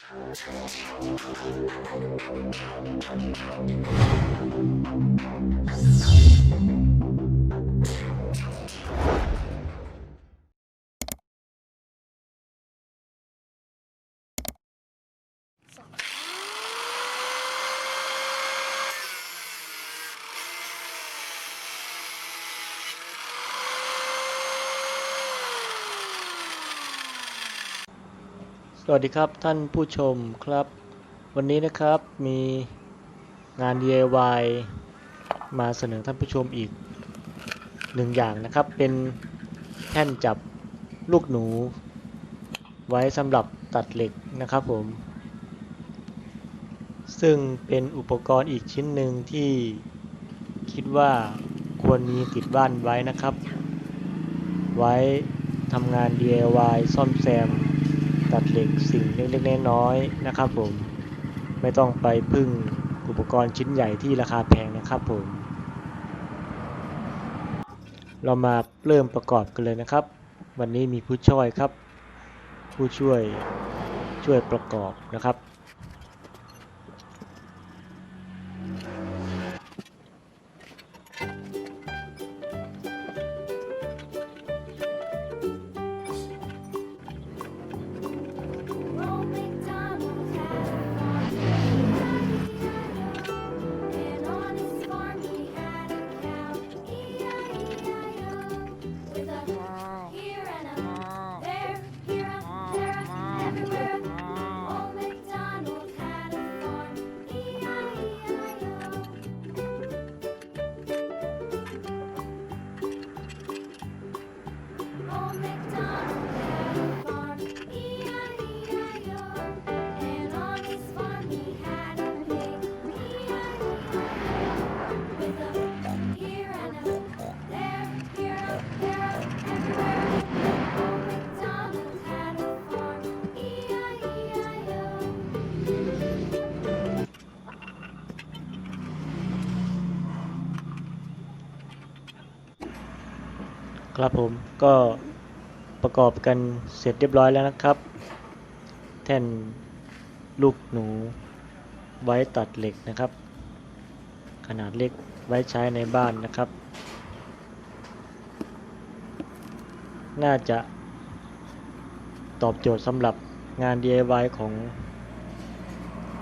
Thank you. สวัสดีครับท่านผู้ชมครับ วันนี้นะครับมีงาน DIY มาเสนอท่านผู้ชมอีกหนึ่งอย่างนะครับ เป็นแท่นจับลูกหนู ไว้สำหรับตัดเหล็กนะครับผม ซึ่งเป็นอุปกรณ์อีกชิ้นหนึ่งที่คิดว่าควรมีติดบ้านไว้นะครับ ไว้ทำงาน DIY ซ่อมแซม ตัดเหล็กสิ่งเล็กๆน้อยๆนะครับผมไม่ต้องไปพึ่งอุปกรณ์ชิ้นใหญ่ที่ราคาแพงนะครับผม เรามาเริ่มประกอบกันเลยนะครับ วันนี้มีผู้ช่วยครับ ผู้ช่วยช่วยประกอบนะครับ ครับผมก็ประกอบกันเสร็จเรียบร้อยแล้วนะครับ แท่นลูกหนูไว้ตัดเหล็กนะครับ ขนาดเล็กไว้ใช้ในบ้านนะครับ น่าจะตอบโจทย์สำหรับงาน DIY ของ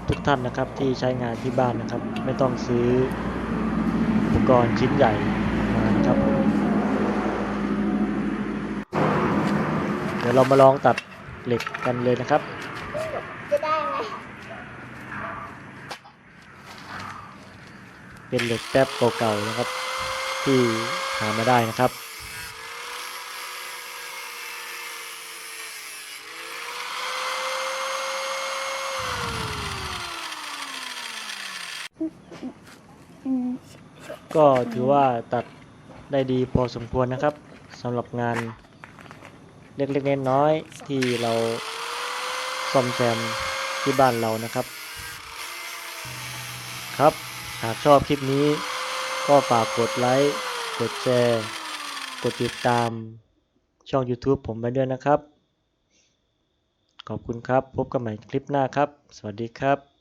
ทุกท่านนะครับที่ใช้งานที่บ้านนะครับ ไม่ต้องซื้ออุปกรณ์ชิ้นใหญ่มานะครับผม เดี๋ยวเรามาลองตัดเหล็กกันเลยนะครับ จะได้ไหมเป็นเหล็กแป๊บเก่าๆนะครับ ที่หามาได้นะครับก็ถือว่าตัดได้ดีพอสมควรนะครับสำหรับงาน เล็กๆน้อยๆที่เราซ่อมแซมที่บ้านเรานะครับ ครับหากชอบคลิปนี้ ก็ฝากกดไลค์กดแชร์ กดติดตามช่อง YouTube ผมไปด้วยนะครับ ขอบคุณครับ พบกันใหม่คลิปหน้าครับ สวัสดีครับ